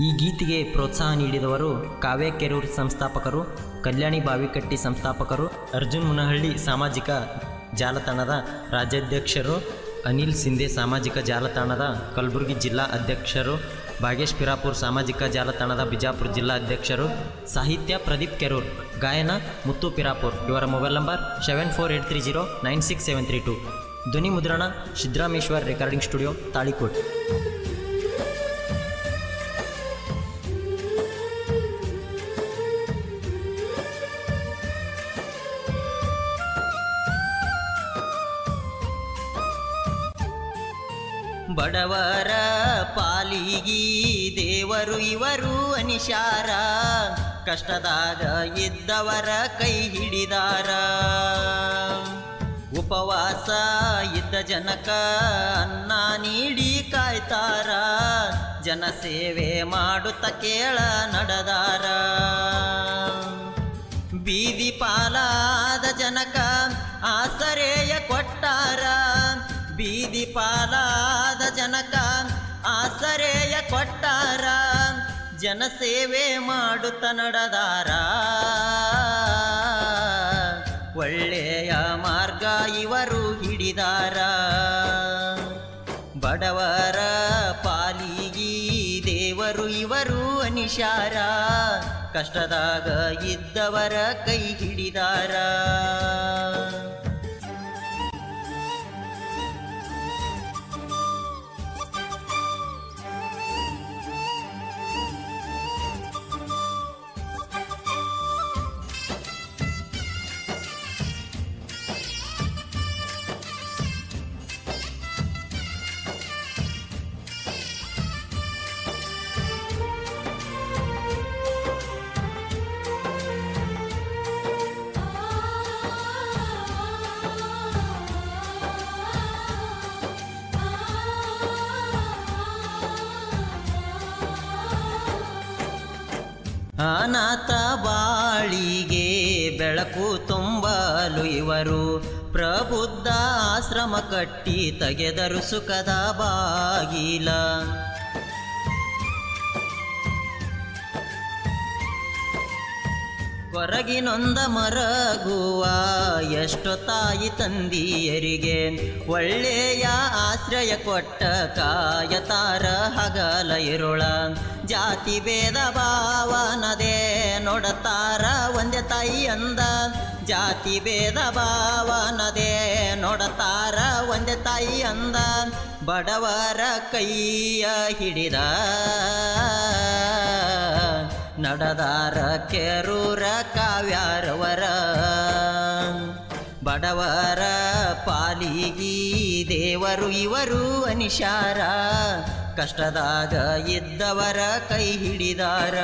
ಈ ಗೀತೆಗೆ ಪ್ರೋತ್ಸಾಹ ನೀಡಿದವರು ಕಾವ್ಯ ಕೆರೂರ್ ಸಂಸ್ಥಾಪಕರು, ಕಲ್ಯಾಣಿ ಬಾವಿಕಟ್ಟಿ ಸಂಸ್ಥಾಪಕರು, ಅರ್ಜುನ್ ಮುನಹಳ್ಳಿ ಸಾಮಾಜಿಕ ಜಾಲತಾಣದ ರಾಜ್ಯಾಧ್ಯಕ್ಷರು, ಅನಿಲ್ ಸಿಂಧೆ ಸಾಮಾಜಿಕ ಜಾಲತಾಣದ ಕಲಬುರಗಿ ಜಿಲ್ಲಾ ಅಧ್ಯಕ್ಷರು ಭಾಗೇಶ್ ಪಿರಾಪುರ್ ಸಾಮಾಜಿಕ ಜಾಲತಾಣದ ಬಿಜಾಪುರ ಜಿಲ್ಲಾ ಅಧ್ಯಕ್ಷರು, ಸಾಹಿತ್ಯ ಪ್ರದೀಪ್ ಕೆರೂರ್, ಗಾಯನ ಮುತ್ತು ಪಿರಾಪುರ್. ಇವರ mobile number seven four eight three zero nine six seven three two. ಧ್ವನಿ ಮುದ್ರಣ, ಸಿದ್ದರಾಮೇಶ್ವರ್ ರೆಕಾರ್ಡಿಂಗ್ ಸ್ಟುಡಿಯೋ, ತಾಳಿಕೋಟ್. ಬಡವರ ಪಾಲಿಗಿ ದೇವರು ಇವರು ಅನಿಶಾರ. ಕಷ್ಟದಾಗ ಇದ್ದವರ ಕೈ ಹಿಡಿದಾರ. ಉಪವಾಸ ಇದ್ದ ಜನಕ ಅನ್ನ ನೀಡಿ ಕಾಯ್ತಾರ. ಜನಸೇವೆ ಮಾಡುತ್ತ ಕೇಳ ನಡೆದಾರ. ಬೀದಿ ಪಾಲಾದ ಜನಕ ಆಸರೆಯ ಕೊಟ್ಟಾರ. ಬೀದಿ ಪಾಲಾದ ಜನಕ ಆಸರೆಯ ಕೊಟ್ಟಾರ ಜನಸೇವೆ ಮಾಡುತ್ತ ನಡದಾರ ಒಳ್ಳೆಯ ಮಾರ್ಗ ಇವರು ಹಿಡಿದಾರ. ಬಡವರ ಪಾಲಿಗಿ ದೇವರು ಇವರು ಅನಿಶಾರ. ಕಷ್ಟದಾಗ ಇದ್ದವರ ಕೈ ಹಿಡಿದಾರ. ಅನಾಥ ಬಾಳಿಗೆ ಬೆಳಕು ತುಂಬಲು ಇವರು ಪ್ರಬುದ್ಧ ಆಶ್ರಮ ಕಟ್ಟಿ ತೆಗೆದರು ಸುಖದ ಬಾಗಿಲ. ಹೊರಗಿನೊಂದ ಮರಗುವ ಎಷ್ಟು ತಾಯಿ ತಂದಿಯರಿಗೆ ಒಳ್ಳೆಯ ಆಶ್ರಯ ಕೊಟ್ಟ ಕಾಯತಾರ ಹಗಲ ಇರುಳ. ಜಾತಿ ಭೇದ ಭಾವನದೇ ನೋಡತಾರ ಒಂದೇ ತಾಯಿ ಅಂದ. ಜಾತಿ ಭೇದ ಭಾವನದೇ ನೋಡತಾರ ಒಂದೇ ತಾಯಿ ಅಂದ. ಬಡವರ ಕೈಯ ಹಿಡಿದ. ನಡೆದಾರ ಕೆರೂರ ಕಾವ್ಯಾರವರ. ಬಡವರ ಪಾಲಿಗಿ ದೇವರು ಇವರು ಅನಿಶಾರ. ಕಷ್ಟದಾಗ ಇದ್ದವರ ಕೈ ಹಿಡಿದಾರ.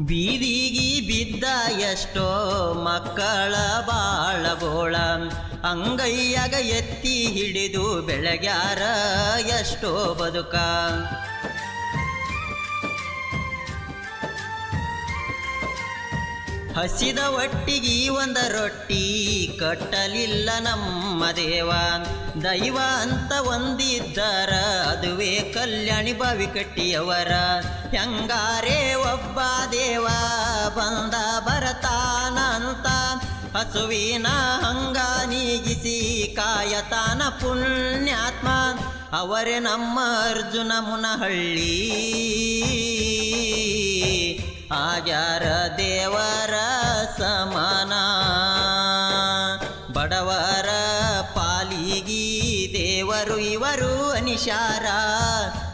ಬೀದಿಗಿ ಬಿದ್ದ ಎಷ್ಟೋ ಮಕ್ಕಳ ಬಾಳಗೋಳ. ಅಂಗೈಯಾಗ ಎತ್ತಿ ಹಿಡಿದು ಬೆಳಗ್ಯಾರ ಎಷ್ಟೋ ಬದುಕ. ಹಸಿದ ಒಟ್ಟಿಗೆ ಒಂದ ರೊಟ್ಟಿ ಕಟ್ಟಲಿಲ್ಲ ನಮ್ಮ ದೇವ. ದೈವ ಅಂತ ಒಂದಿದ್ದಾರ, ಅದುವೇ ಕಲ್ಯಾಣಿ ಬಾವಿ ಕಟ್ಟಿಯವರ. ಹೆಂಗಾರೇ ಒಬ್ಬ ದೇವ, ಬಂದ ಬರತಾನಂತ. ಹಸುವಿನ ಹಂಗ ನೀಗಿಸಿ ಕಾಯತಾನ ಪುಣ್ಯಾತ್ಮ. ಅವರೇ ನಮ್ಮ ಅರ್ಜುನ ಮುನಹಳ್ಳಿ. ಆಗ್ಯಾರ ದೇವರ ಸಮಾನ? ಬಡವರ ಪಾಲಿಗಿ ದೇವರು ಇವರು ಅನಿಶಾರ.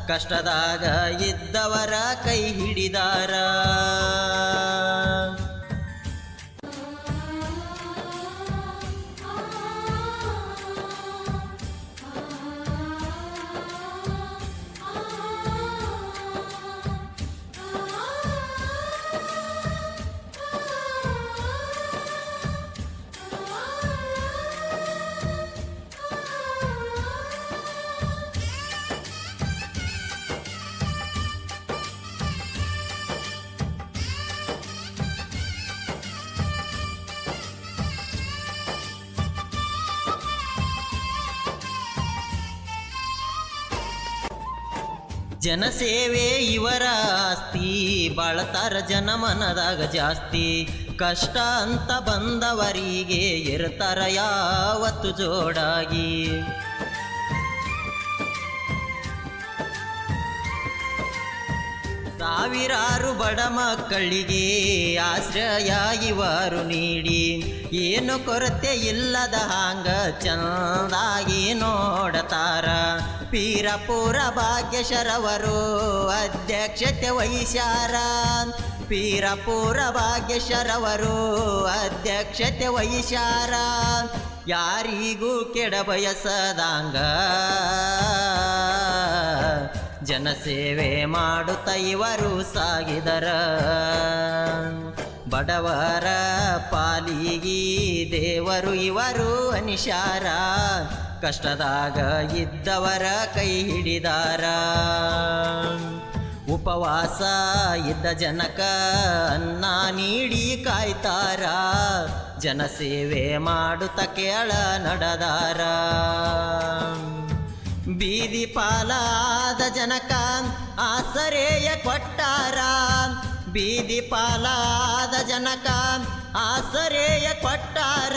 ಕಷ್ಟದಾಗ ಇದ್ದವರ ಕೈ ಹಿಡಿದಾರ. ಜನಸೇವೆ ಇವರ ಆಸ್ತಿ. ಬಾಳತಾರ ಜನ ಮನದಾಗ ಜಾಸ್ತಿ. ಕಷ್ಟ ಅಂತ ಬಂದವರಿಗೆ ಇರ್ತಾರ ಯಾವತ್ತು ಜೋಡಾಗಿ. ಸಾವಿರಾರು ಬಡ ಮಕ್ಕಳಿಗೆ ಆಶ್ರಯ ಇವರು ನೀಡಿ. ಏನು ಕೊರತೆ ಇಲ್ಲದ ಹಾಂಗ ಚಂದಾಗಿ ನೋಡತಾರ. ಪೀರಪುರ ಭಾಗ್ಯಶರವರು ಅಧ್ಯಕ್ಷತೆ ವಹಿಸ್ಯಾರ. ಪೀರಪುರ ಭಾಗ್ಯಶರವರು ಅಧ್ಯಕ್ಷತೆ ವಹಿಸ್ಯಾರ. ಯಾರಿಗೂ ಕೆಡ ಬಯಸದಂಗ. ಜನಸೇವೆ ಮಾಡುತ್ತ ಇವರು ಸಾಗಿದರ. ಬಡವರ ಪಾಲಿಗಿ ದೇವರು ಇವರು ಅನಿಶಾರ ಕಷ್ಟದಾಗ ಇದ್ದವರ ಕೈ ಹಿಡಿದಾರ. ಉಪವಾಸ ಇದ್ದ ಜನಕ ಅನ್ನ ನೀಡಿ ಕಾಯ್ತಾರ. ಜನಸೇವೆ ಮಾಡುತ್ತ ಕೇಳ ನಡೆದಾರ. ಬೀದಿ ಪಾಲಾದ ಜನಕ ಆಸರೆಯ ಕೊಟ್ಟಾರ. ಬೀದಿ ಪಾಲಾದ ಜನಕ ಆಸರೆಯ ಕೊಟ್ಟಾರ.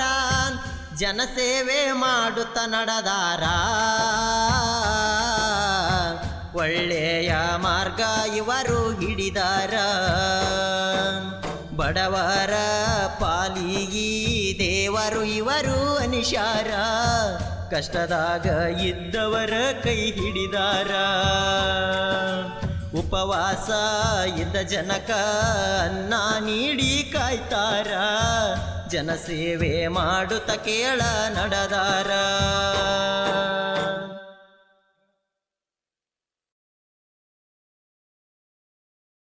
ಜನಸೇವೆ ಮಾಡುತ್ತ ನಡೆದಾರ. ಒಳ್ಳೆಯ ಮಾರ್ಗ ಇವರು ಹಿಡಿದಾರ. ಬಡವರ ಪಾಲಿಗಿ ದೇವರು ಇವರು ಅನಿಶಾರ. ಕಷ್ಟದಾಗ ಇದ್ದವರ ಕೈ ಹಿಡಿದಾರ. ಉಪವಾಸ ಇದ್ದ ಜನಕ ಅನ್ನ ನೀಡಿ ಕಾಯ್ತಾರ. ಜನಸೇವೆ ಮಾಡುತ್ತ ಕೇಳ ನಡೆದಾರ.